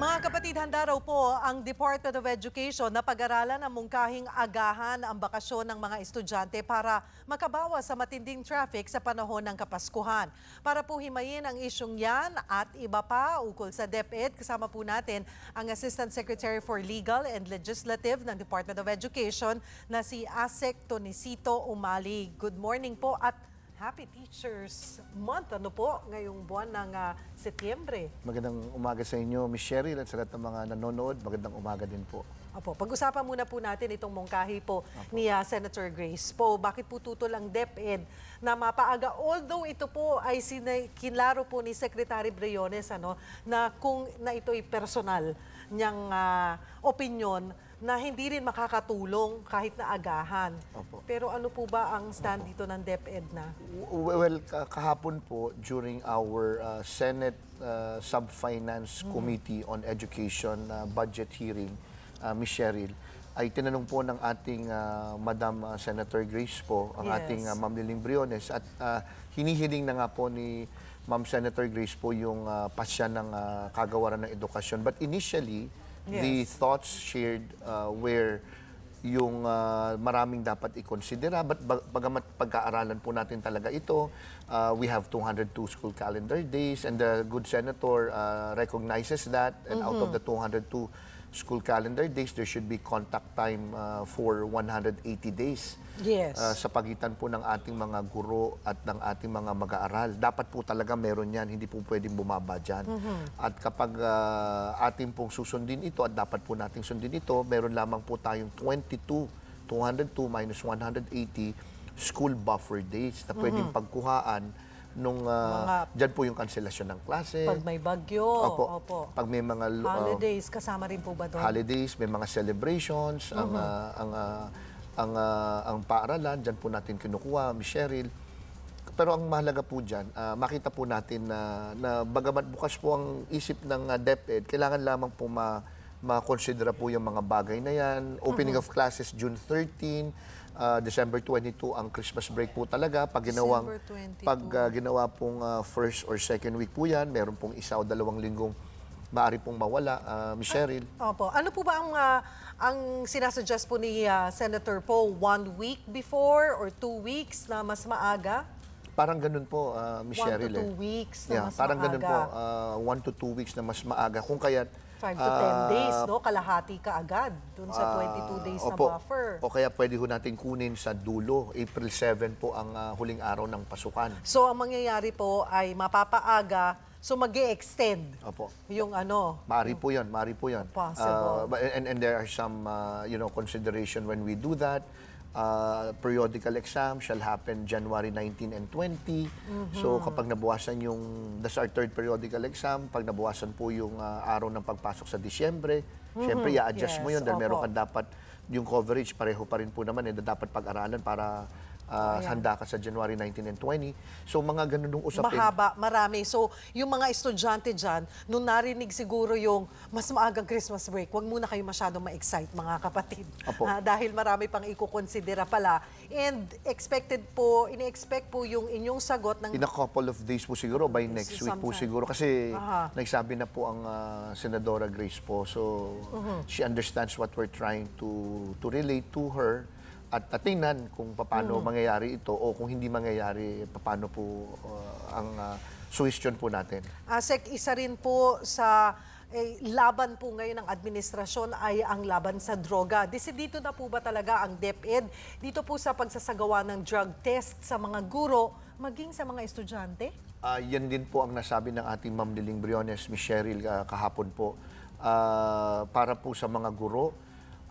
Mga kapatid, handa raw po ang Department of Education na pag-aralan ang mungkahing agahan ang bakasyon ng mga estudyante para makabawas sa matinding traffic sa panahon ng Kapaskuhan. Para po himayin ang isyong yan at iba pa ukol sa DepEd, kasama po natin ang Assistant Secretary for Legal and Legislative ng Department of Education na si Asek Tonisito Umali. Good morning po at Happy Teachers Month. Ano po ngayong buwan ng ah, Setyembre? Magandang umaga sa inyo, Miss Cheryl, at sa lahat ng mga nanonood. Magandang umaga din po. Opo, pag-usapan muna po natin itong mongkahi po ni ah, Senator Grace po. Bakit po tutol ang DepEd na mapaaga? Although ito po ay kinlaro po ni Secretary Briones ano, na kung na ito ay personal niyang ah, opinion na hindi rin makakatulong kahit na agahan. Opo. Pero ano po ba ang stand dito ng DepEd na? Well, ka- kahapon po, during our uh, Senate uh, Sub-Finance Committee on Education uh, budget hearing, uh, Miss Cheryl, ay tinanong po ng ating uh, Madam uh, Senator Grace po, ang Yes. ating uh, Ma'am Liling Briones, at uh, hinihiling na nga po ni Ma'am Senator Grace po yung uh, pasya ng uh, kagawaran ng edukasyon. But initially, the Yes. thoughts shared uh, where yung uh, maraming dapat ikonsidera. But bag- bagamat pagkaaralan po natin talaga ito, uh, we have 202 school calendar days and the good senator uh, recognizes that and out of the 202 school calendar days, there should be contact time uh, for 180 days. Yes. Uh, sa pagitan po ng ating mga guro at ng ating mga mag-aaral. Dapat po talaga meron yan, hindi po pwedeng bumaba dyan. At kapag uh, ating pong susundin ito at dapat po nating sundin ito, meron lamang po tayong 22, 202 minus 180 school buffer days na pwedeng pagkuhaan nung uh, dyan po yung kanselasyon ng klase. Pag may bagyo, Opo. opo. Pag may mga uh, Holidays, kasama rin po ba doon? holidays, may mga celebrations, ang ah, ang ah, ang ah, ang paaralan diyan po natin kinukuha, Miss Cheryl. Pero ang mahalaga po diyan, ah, makita po natin na na bagamat bukas po ang isip ng ah, DepEd, kailangan lamang po ma makonsidera po yung mga bagay na yan. Opening of classes June 13, ah, December 22 ang Christmas break po talaga. Pag ginawang December 22. pag ah, ginawa pong ah, first or second week po yan, meron pong isa o dalawang linggong maaari pong mawala, ah, Miss Cheryl. Opo. Ano po ba ang ah, ang sinasuggest po ni ah, Senator Poe one week before or two weeks na mas maaga? Parang ganun po, uh, Miss One to two eh. weeks na yeah, mas parang ganun maaga. po, uh, one to two weeks na mas maaga. Kung kaya... Five to ten days, no? Kalahati ka agad dun sa 22 days na Ah, buffer. O kaya pwede ho natin kunin sa dulo. April 7 po ang ah, huling araw ng pasukan. So, ang mangyayari po ay mapapaaga, so mag extend Opo. yung ano. Maari po yun, maari po yun. Possible. Uh, but- and, and there are some, uh, you know, consideration when we do that. Uh, periodical exam shall happen January 19 and 20. So kapag nabawasan yung, that's our third periodical exam, pag nabawasan po yung uh, araw ng pagpasok sa Disyembre, syempre i-adjust mo Yes, yun dahil meron opo. kang dapat, yung coverage pareho pa rin po naman, eh, dapat pag-aralan para uh, handa ka sa January 19 and 20. So mga ganun yung usapin. Mahaba, marami. So, yung mga estudyante dyan, nung narinig siguro yung mas maagang Christmas break, wag muna kayo masyadong ma-excite, mga kapatid. Opo. Ah, dahil marami pang ikukonsidera pala. And expected po, ini-expect po yung inyong sagot ng In a couple of days po siguro, by next week po sometime. siguro. Kasi Aha. nagsabi na po ang ah, Senadora Grace po. So, Uh-huh. she understands what we're trying to to relate to her at at tingnan kung paano Uh-huh. mangyayari ito o kung hindi mangyayari, paano po ah, ang uh, suggestion po natin. ASEC, isa rin po sa eh, laban po ngayon ng administrasyon ay ang laban sa droga. Desidito na po ba talaga ang DepEd dito po sa pagsasagawa ng drug test sa mga guro, maging sa mga estudyante? Ah, yan din po ang nasabi ng ating Ma'am Liling Briones, Miss Cheryl, ah, kahapon po. Ah, para po sa mga guro,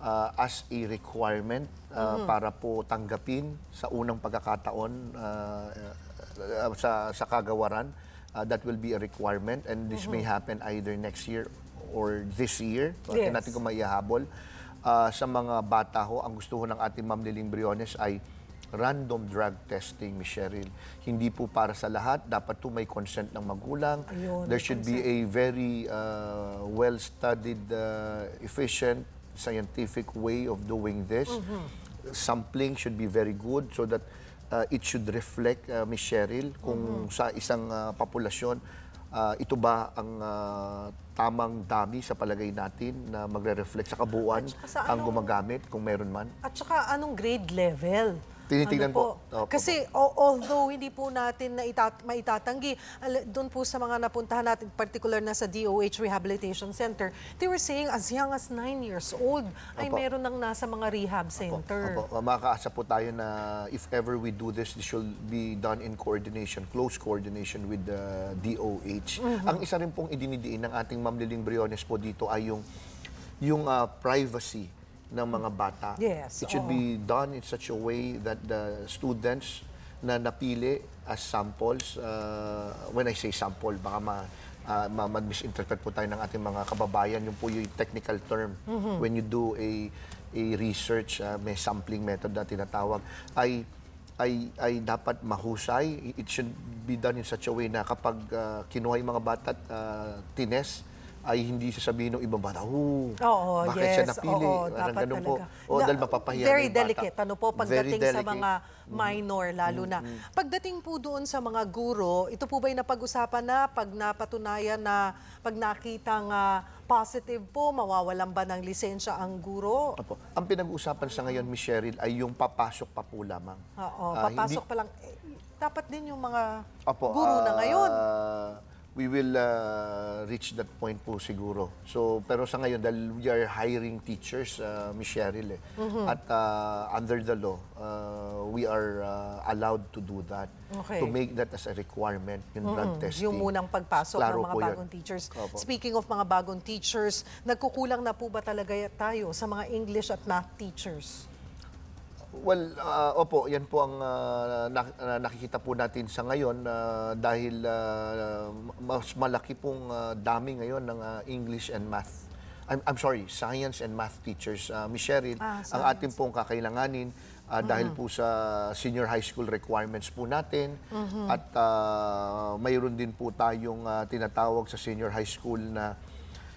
ah, as a requirement ah, para po tanggapin sa unang pagkakataon ah, ah, sa, sa kagawaran, ah, that will be a requirement and this may happen either next year or this year. So, Yes. natin kung maihahabol. Ah, sa mga bata ho, ang gusto ho ng ating Ma'am Liling Briones ay random drug testing, Miss Cheryl. Hindi po para sa lahat. Dapat po may consent ng magulang. Ayun, There should be a very uh, well-studied, uh, efficient, scientific way of doing this. Sampling should be very good so that uh, it should reflect, uh, Miss Cheryl, kung sa isang uh, populasyon ah, ito ba ang ah, tamang dami sa palagay natin na magre-reflect sa kabuuan sa ang anong- gumagamit kung meron man? At saka anong grade level? Tinitingnan Ano po. Opo, Kasi although hindi po natin na itat- maitatanggi, doon po sa mga napuntahan natin, particular na sa DOH Rehabilitation Center, they were saying as young as 9 years old ay Opo. meron nang nasa mga rehab center. Opo, makakaasa po tayo na if ever we do this, this should be done in coordination, close coordination with the DOH. Mm-hmm. Ang isa rin pong idinidiin ng ating Ma'am Liling Briones po dito ay yung yung ah, privacy ng mga bata. Yes, It should oo. be done in such a way that the students na napili as samples, uh, when I say sample, baka ma, uh, ma- misinterpret po tayo ng ating mga kababayan, yung po yung technical term. When you do a, a research, uh, may sampling method na tinatawag, ay ay ay dapat mahusay. It should be done in such a way na kapag uh, kinuha yung mga bata at uh, tines, ay hindi sasabihin ng ibang bata, oh, Oo, bakit yes. siya napili? Oo, Parang dapat ganun po. talaga. O Na- dahil mapapahiya Very yung bata. delicate, ano po, Very pagdating sa delicate. Mm-hmm. mga minor, lalo na. Pagdating po doon sa mga guro, ito po ba'y napag-usapan na pag napatunayan na pag nakitang ah, positive po, mawawalan ba ng lisensya ang guro? Opo. Ang pinag-uusapan sa ngayon, Miss Cheryl, ay yung papasok pa po lamang. Oo, Ah, papasok hindi- pa lang. Eh, dapat din yung mga Opo, guro na ah, ngayon. We will ah, reach that point po siguro. So, pero sa ngayon, dahil we are hiring teachers, uh, Miss Cheryl, eh, Mm-hmm. at ah, under the law, ah, we are ah, allowed to do that. Okay. To make that as a requirement, yung drug testing. Yung munang pagpasok Klaro ng mga po yan. bagong teachers. Opo. Speaking of mga bagong teachers, nagkukulang na po ba talaga tayo sa mga English at math teachers? Well, ah, opo, yan po ang ah, nak- ah, nakikita po natin sa ngayon ah, dahil ah, mas malaki pong ah, dami ngayon ng ah, English and math. I'm, I'm sorry, science and math teachers. Uh, Ms. Cheryl, Ah, ang ating pong kakailanganin ah, dahil po sa senior high school requirements po natin at ah, mayroon din po tayong ah, tinatawag sa senior high school na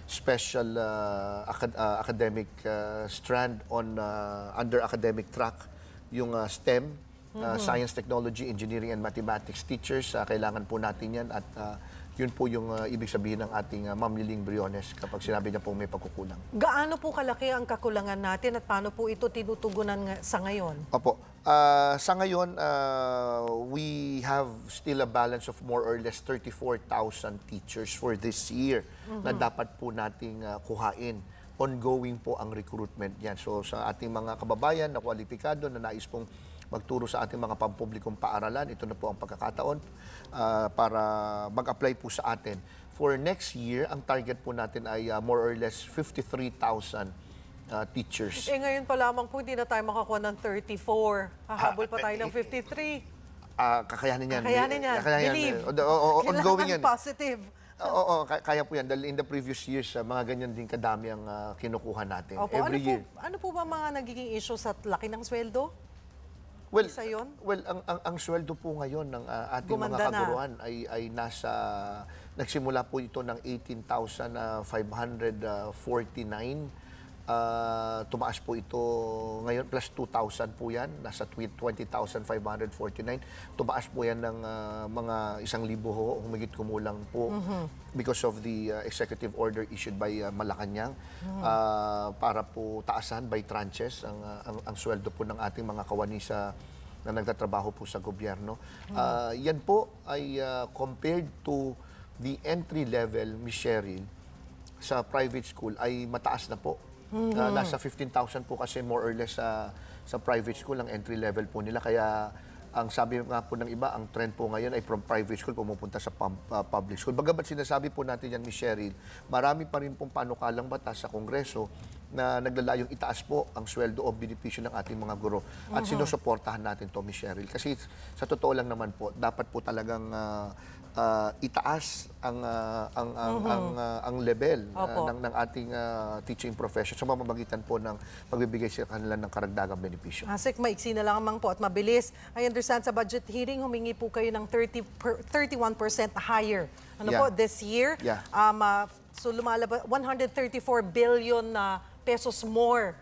special uh, acad- uh, academic uh, strand on uh, under academic track yung uh, STEM uh, science technology engineering and mathematics teachers. Uh, kailangan po natin yan at uh, yun po yung uh, ibig sabihin ng ating uh, Ma'am Liling Briones kapag sinabi niya po may pagkukulang. Gaano po kalaki ang kakulangan natin at paano po ito tinutugunan nga- sa ngayon? Opo. Ah, sa ngayon, ah, we have still a balance of more or less 34,000 teachers for this year na dapat po nating ah, kuhain. Ongoing po ang recruitment yan. So sa ating mga kababayan na kwalipikado na nais pong magturo sa ating mga pampublikong paaralan, ito na po ang pagkakataon ah, para mag-apply po sa atin. For next year, ang target po natin ay ah, more or less 53,000 ah, teachers. Eh ngayon pa lamang po hindi na tayo makakuha ng 34. Hahabol pa tayo ng 53. Ah, kakayanin yan. Kakayanin yan. Kakayanin yan. Believe. O, o, o, ongoing yan. positive. Oo, oo, ka- kaya po yan. Dahil in the previous years, mga ganyan din kadami ang ah, kinukuha natin. Opo, Every ano year. Po, ano po ba mga nagiging issue sa laki ng sweldo? Well, isa yun? well ang, ang, ang sweldo po ngayon ng ah, ating Gumanda mga na. kaguruan ay, ay nasa, nagsimula po ito ng 18,549. Ah, tumaas po ito ngayon, plus 2,000 po yan, nasa twi- 20,549. Tumaas po yan ng ah, mga isang libo ho, humigit kumulang po because of the ah, executive order issued by ah, Malacanang ah, para po taasan by tranches ang, ah, ang, ang sweldo po ng ating mga kawani sa na nagtatrabaho po sa gobyerno. Ah, yan po ay ah, compared to the entry level, Ms. Cheryl, sa private school ay mataas na po. Ah, nasa 15,000 po kasi more or less sa sa private school ang entry level po nila kaya ang sabi nga po ng iba, ang trend po ngayon ay from private school pumupunta sa ah, public school. Bagamat sinasabi po natin yan, Ms. Cheryl, marami pa rin pong panukalang batas sa Kongreso na naglalayong itaas po ang sweldo o benepisyo ng ating mga guro. At sinusuportahan natin to, Ms. Cheryl. Kasi sa totoo lang naman po, dapat po talagang ah, ah, itaas ang ah, ang ang ang, ah, ang level ah, Opo. ng ng ating ah, teaching profession sa pamamagitan po ng pagbibigay sa kanila ng karagdagang benepisyo. Asik, maiksi na lang mang po at mabilis. I understand sa budget hearing, humingi po kayo ng 30 per, 31% higher. Ano Yeah. po, this year? Yeah. Um, ah, so lumalabas, 134 billion na pesos more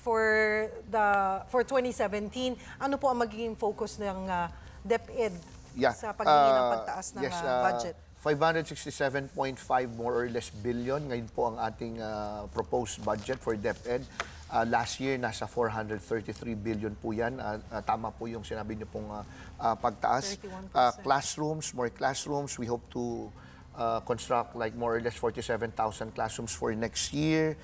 for the for 2017. Ano po ang magiging focus ng ah, DepEd Yeah. sa paghingi ng Uh, pagtaas ng yes, ah, uh, budget? 567.5 more or less billion. Ngayon po ang ating ah, proposed budget for DepEd. Ah, last year, nasa 433 billion po yan. Ah, ah, tama po yung sinabi niyo pong ah, ah, pagtaas. 31%. Ah, classrooms, more classrooms. We hope to uh, construct like more or less 47,000 classrooms for next year.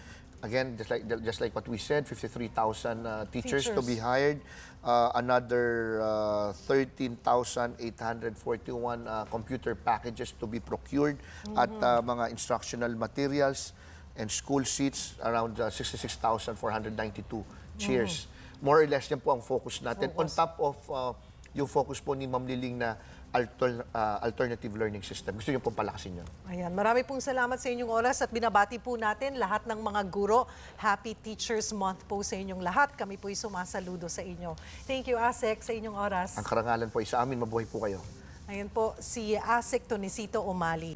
Again, just like just like what we said, 53,000 uh, teachers, to Teachers. be hired. Uh, another uh, 13,841 uh, computer packages to be procured at uh, mga instructional materials and school seats around uh, 66,492 chairs. More or less yan po ang focus natin. On top of uh, yung focus po ni Ma'am Liling na alter- uh, alternative learning system. Gusto niyo pong palakasin yun. Ayan, marami pong salamat sa inyong oras at binabati po natin lahat ng mga guro. Happy Teachers Month po sa inyong lahat. Kami po'y sumasaludo sa inyo. Thank you, Asek, sa inyong oras. Ang karangalan po ay sa amin. Mabuhay po kayo. Ayan po, si Asek Tonesito Umali.